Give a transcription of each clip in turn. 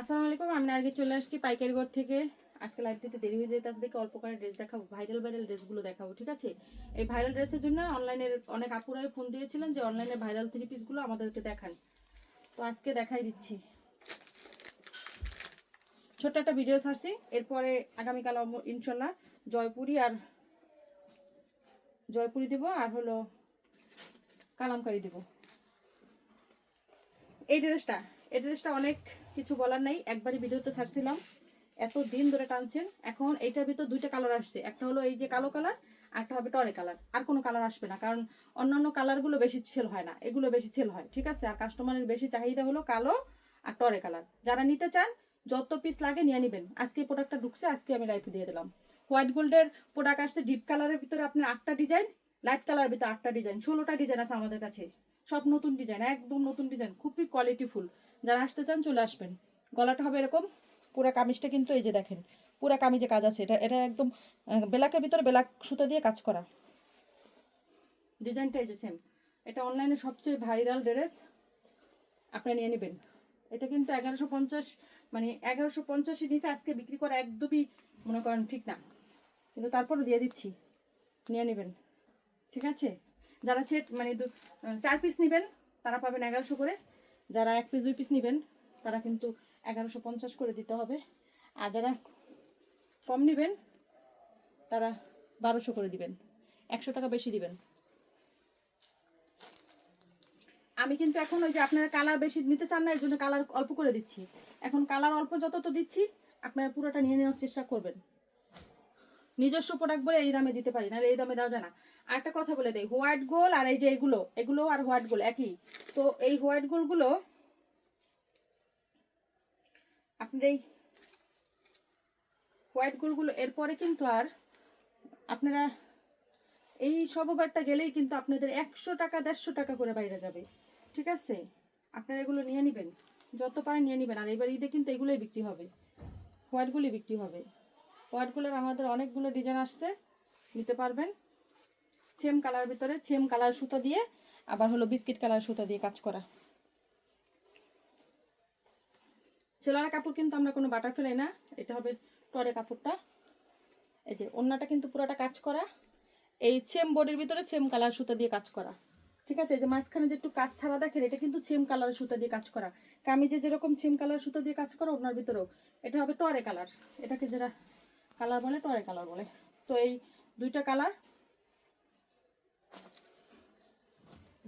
আসসালামু আলাইকুম, আমি আগে চলে আসছি পাইকারি ঘর থেকে। আজকে লাইভ দিতে দেরি হয়ে যেতে দেখে অল্প করে ড্রেস দেখাবো ভাইরাল ভাইরাল ড্রেসগুলো দেখাবো, ঠিক আছে? এই ভাইরাল ড্রেসের জন্য অনলাইনের অনেক আপুরাই ফোন দিয়েছিলেন যে অনলাইনে ভাইরাল থ্রি পিসগুলো আমাদেরকে দেখান। তো আজকে দেখাই দিচ্ছি। ছোট্ট একটা ভিডিও ছাড়ছি, এরপরে আগামীকাল ইনশাল্লাহ জয়পুরি আর জয়পুরি দিব আর হলো কালামকারি দিব। এই ড্রেসটা এই ড্রেসটা অনেক কিছু বলার নাই, একবারই ভিডিওতে ছাড়ছিলাম। এত দিন ধরে টানছেন, এখন এইটার ভিতর দুইটা কালার আসছে। একটা হলো এই যে কালো কালার একটা হবে টরে কালার আর কোনো কালার আসবে না, কারণ অন্যান্য কালারগুলো বেশি সেল হয় না, এগুলো বেশি সেল হয়, ঠিক আছে? আর কাস্টমারের বেশি চাহিদা হলো কালো আর টরে কালার যারা নিতে চান, যত পিস লাগে নিয়ে নেবেন। আজকে এই প্রোডাক্টটা ঢুকছে, আজকে আমি লাইফে দিয়ে দিলাম। হোয়াইট গোল্ডের প্রোডাক্ট আসছে ডিপ কালারের ভিতরে আপনার আটটা ডিজাইন লাইট কালারের ভিতরে আটটা ডিজাইন ষোলোটা ডিজাইন আছে আমাদের কাছে। সব নতুন ডিজাইন একদম নতুন ডিজাইন খুবই কোয়ালিটিফুল যারা আসতে চান চলে আসবেন। গলাটা হবে এরকম, পুরা কামিজটা কিন্তু এই যে দেখেন, পুরা কামিজে কাজ আছে। এটা এটা একদম বেলাকের ভিতরে বেলাক সুতো দিয়ে কাজ করা। ডিজাইনটা এই যে সেম এটা অনলাইনে সবচেয়ে ভাইরাল ড্রেস আপনি নিয়ে নেবেন। এটা কিন্তু এগারোশো পঞ্চাশ মানে এগারোশো পঞ্চাশের নিচে আজকে বিক্রি করা একদমই, মনে করেন ঠিক না। কিন্তু তারপরও দিয়ে দিচ্ছি, নিয়ে নেবেন। ঠিক আছে? যারা ছেট মানে চার পিস নেবেন, তারা পাবেন এগারোশো করে। যারা এক পিস দুই পিস নেবেন, তারা কিন্তু এগারোশো পঞ্চাশ করে দিতে হবে। আর যারা কম নেবেন, তারা বারোশো করে দিবেন। একশো টাকা বেশি দিবেন। আমি কিন্তু এখন ওই যে আপনারা কালার বেশি নিতে চান না, এর জন্য কালার অল্প করে দিচ্ছি। এখন কালার অল্প যত তো দিচ্ছি, আপনারা পুরোটা নিয়ে নেওয়ার চেষ্টা করবেন। নিজস্ব প্রোডাক্ট বলে এই দামে দিতে পারি না এই দামে দেওয়া যায় না। আর একটা কথা বলে দেই হোয়াইট গোল আর এই যে এগুলো এগুলো আর হোয়াইট গোল একই। তো এই হোয়াইট গোলগুলো আপনার এই হোয়াইট গোলগুলো এরপরে কিন্তু আর আপনারা এই সববারটা গেলেই কিন্তু আপনাদের একশো টাকা, দেড়শো টাকা করে বাইরে যাবে। ঠিক আছে? আপনারা এগুলো নিয়ে নেবেন, যত পারেন নিয়ে নেবেন। আর এবার ঈদে কিন্তু এগুলোই বিক্রি হবে হোয়াইটগুলি বিক্রি হবে। হোয়াইটগুলোর আমাদের অনেকগুলো ডিজাইন আসছে, নিতে পারবেন। সেম কালার ভিতরে, সেম কালার সুতো দিয়ে, আবার হলো বিস্কিট কালার সুতো দিয়ে কাজ করা। ছেলেরা কাপড় কিন্তু আমরা কোনো বাটার ফেলাই না, এটা হবে টরে কাপড়টা। এই যে অন্যটা কিন্তু পুরোটা কাজ করা। এই সেম বডির ভিতরে সেম কালার সুতো দিয়ে কাজ করা। ঠিক আছে, এই যে মাঝখানে যে একটু কাজ ছাড়া দেখেন, এটা কিন্তু সেম কালার সুতা দিয়ে কাজ করা। কামিজে যেরকম সেম কালার সুতা দিয়ে কাজ করা ওনার ভিতরেও, এটা হবে টরে কালার। এটাকে যারা কালার বলে টয় কালার বলে। তো এই দুইটা কালার,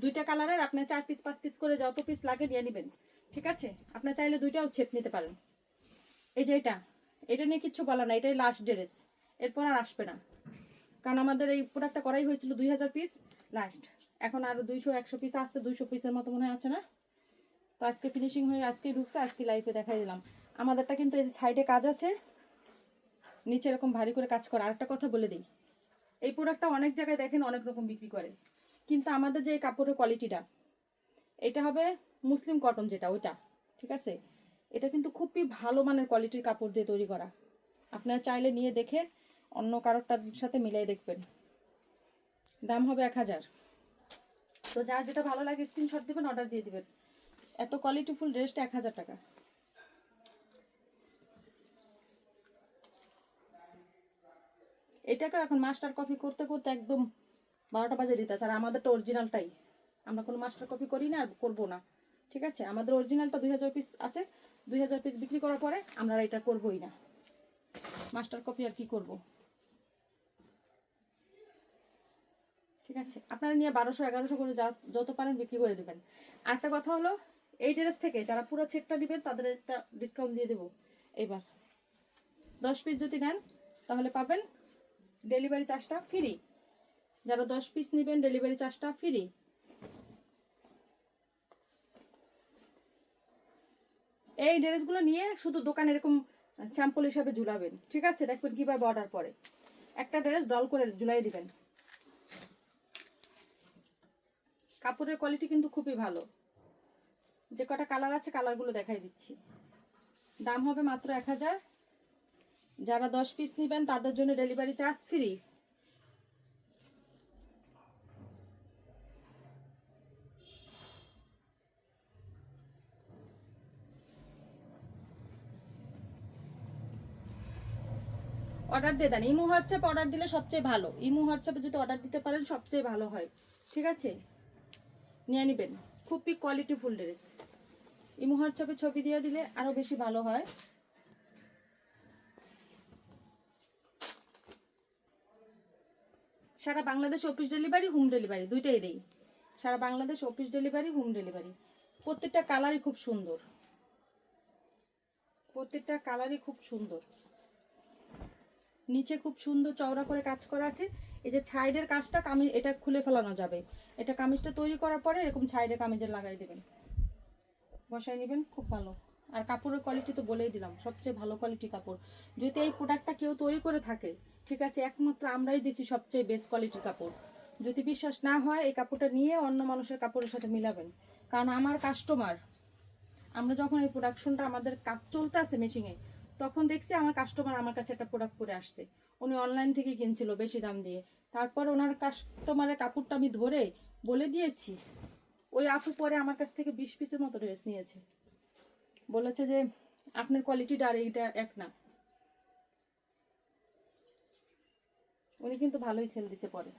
দুইটা কালারের আপনি চার পিস পাঁচ পিস করে যত পিস লাগে নিয়ে নেবেন, ঠিক আছে? আপনি চাইলে দুইটাও ছেপ নিতে পারেন। এই যে এটা এটা নিয়ে কিচ্ছু বলা না এটাই লাস্ট ড্রেস এরপর আর আসবে না। কারণ আমাদের এই প্রোডাক্টটা করাই হয়েছিল দুই হাজার পিস লাস্ট এখন আরও দুইশো, একশো পিস আসছে, দুইশো পিসের মতো মনে আছে না? তো আজকে ফিনিশিং হয়ে, আজকে ঢুকছে, আজকে লাইফে দেখাই দিলাম। আমাদেরটা কিন্তু এই যে সাইডে কাজ আছে নিচে এরকম ভারী করে কাজ করে। আরেকটা কথা বলে দিই, এই প্রোডাক্টটা অনেক জায়গায় দেখেন অনেক রকম বিক্রি করে। কিন্তু আমাদের যে এই কাপড়ের কোয়ালিটিটা এটা হবে মুসলিম কটন যেটা, ওইটা, ঠিক আছে? এটা কিন্তু খুবই ভালো মানের কোয়ালিটির কাপড় দিয়ে তৈরি করা। আপনারা চাইলে নিয়ে দেখে অন্য কারোরটার সাথে মিলাই দেখবেন। দাম হবে এক হাজার। তো যার যেটা ভালো লাগে স্ক্রিনশট দেবেন অর্ডার দিয়ে দেবেন। এত কোয়ালিটিফুল ড্রেসটা এক হাজার টাকা। এটাকে এখন মাস্টার কপি করতে করতে একদম বারোটা বাজে দিতেছে আর আমাদেরটা অরিজিনালটাই আমরা কোনো মাস্টার কপি করি না আর করব না। ঠিক আছে? আমাদের অরিজিনালটা দুই হাজার পিস আছে। দুই হাজার পিস বিক্রি করার পরে আমরা এটা করবোই না। মাস্টার কপি আর কি করব? ঠিক আছে? আপনারা নিয়ে বারোশো, এগারোশো করে যত পারেন বিক্রি করে দেবেন। আরেকটা কথা হলো, এই ড্রেস থেকে যারা পুরো সেটটা নেবেন, তাদের একটা ডিসকাউন্ট দিয়ে দেবো। এবার দশ পিস যদি নেন, তাহলে পাবেন ডেলিভারি চার্জটা ফ্রি। যারা দশ পিস নেবেন, ডেলিভারি চার্জটা ফ্রি। এই ড্রেসগুলো নিয়ে শুধু দোকানে এরকম স্যাম্পল হিসাবে ঝুলাবেন, ঠিক আছে? দেখবেন কীভাবে অর্ডার পরে একটা ড্রেস ডল করে ঝুলাই দিবেন। কাপড়ের কোয়ালিটি কিন্তু খুবই ভালো। যে কটা কালার আছে কালারগুলো দেখাই দিচ্ছি। দাম হবে মাত্র এক হাজার যারা দশ পিস নেবেন, তাদের জন্য ডেলিভারি চার্জ ফ্রি অর্ডার দিয়ে দেন। ইমো হোয়াটসঅ্যাপ অর্ডার দিলে সবচেয়ে ভালো। ইমো হোয়াটসঅ্যাপে যদি অর্ডার দিতে পারেন, সবচেয়ে ভালো হয়। ঠিক আছে? নিয়ে নেবেন। খুবই কোয়ালিটিফুল ড্রেস ইমো হোয়াটসঅ্যাপে ছবি দিয়ে দিলে আরও বেশি ভালো হয়। সারা Bangladesh office delivery home delivery দুইটাই দেই। সারা Bangladesh office delivery home delivery প্রত্যেকটা কালারই খুব সুন্দর। প্রত্যেকটা কালারই খুব সুন্দর। নিচে খুব সুন্দর চওড়া করে কাজ করা আছে। এই যে ছাইডের কাজটা কামিজ, এটা খুলে ফেলানো যাবে। এটা কামিজটা তৈরি করার পরে এরকম ছাইডে কামিজের লাগাই দেবেন। বসাই নেবেন, খুব ভালো। আর কাপড়ের কোয়ালিটি তো বলেই দিলাম, সবচেয়ে ভালো কোয়ালিটি কাপড়। যদি এই প্রোডাক্টটা কেউ তৈরি করে থাকে, ঠিক আছে, একমাত্র আমরাই দিছি সবচেয়ে বেস্ট কোয়ালিটির কাপড়। যদি বিশ্বাস না হয়, এই কাপড়টা নিয়ে অন্য মানুষের কাপড়ের সাথে মিলাবেন। কারণ আমার কাস্টমার আমরা যখন এই প্রোডাকশনটা আমাদের কাজ চলতে আছে মেশিনে তখন দেখছি আমার কাস্টমার আমার কাছে একটা প্রোডাক্ট করে আসছে। উনি অনলাইন থেকে কিনছিল বেশি দাম দিয়ে। তারপর ওনার কাস্টমারের কাপড়টা আমি ধরে বলে দিয়েছি, ওই আপু পরে আমার কাছ থেকে বিশ পিসের মতো ড্রেস নিয়েছে। বলেছে যে আপনার কোয়ালিটিটা আর এইটা এক না। উনি কিন্তু ভালোই সেল দিছে পরে।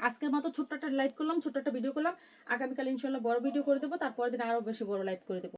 আজকের মতো ছোট্ট একটা লাইভ করলাম, ছোট্ট একটা ভিডিও করলাম। আগামীকাল ইনশাল্লাহ বড় ভিডিও করে দেবো তারপর দিন আরও বেশি বড় লাইভ করে দেবো।